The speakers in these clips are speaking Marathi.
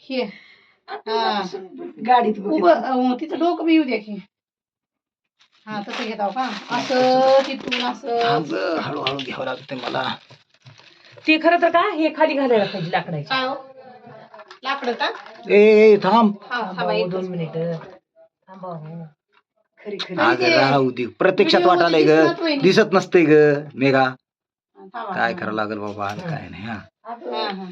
हे गाडीत उभं तिचं डोकं बी येऊ द्या की. हा तसं घेताव का? असं तिथून असं हळूहळू घ्यावं लागते मला. ते खरं तर का हे खाली घालायला पाहिजे लाकडाची. काय हो? लाकडं का? ए ए, थांब. हा थांबा थांबा, एक दोन मिनिट. थांबा हो. खरी खरी. आणि अगं ते राहू दे. प्रत्यक्षात मध्ये ग. दिसत नाही. दिसत नसतंय ग मेघा. थांबा काय करावं लागेल बाबा आणि काय नाही हा. हा हा.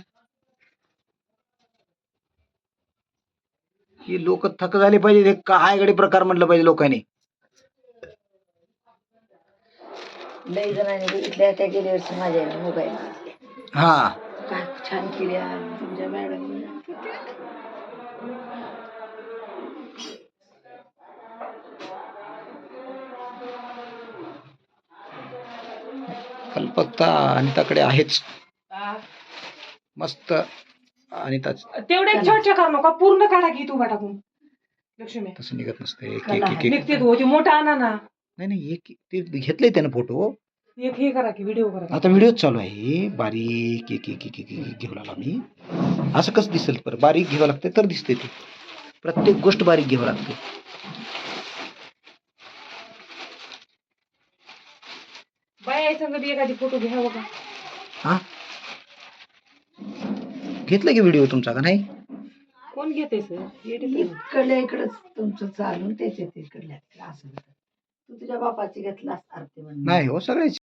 ही लोक थक झाले पाहिजे हे काय गडी प्रकार म्हटलं पाहिजे लोकांनी? लई जणांनी बघितल्या त्या गेल्या वर्षी माझ्या मोबाईल हा. काय छान केल्या तुमच्या मॅडम कल्पकता अनिताकडे आहेच. मस्त. अनिताच तेवढे छोटे करू नका. पूर्ण काढा की तू टाकून. लक्ष्मी. तसं निघत नसतं. एक एक एक एक निघते तू. ते मोठा आणा ना. नाही नाही एक ते त्यानं फ़ोटो. एक हे करा की व्हिडिओ करा. आता व्हिडिओ चालू आहे. बारीक एक एक एक एक एक घेऊ लागला मी. असं कसं दिसेल पर बारीक घ्यावं लागते तर दिसते ते. प्रत्येक गोष्ट बारीक घ्यावं लागते. बाया एखादी फ़ोटो घ्यावं का? हा? घेतलं की व्हिडिओ तुमचा का नाही? कोण घेते सर इकडल्या इकडच तुमचं चालून त्याच्या तिकडल्या असं. तू तुझ्या बापाची घेतलास आरती म्हणून. नाही हो सगळ्याच.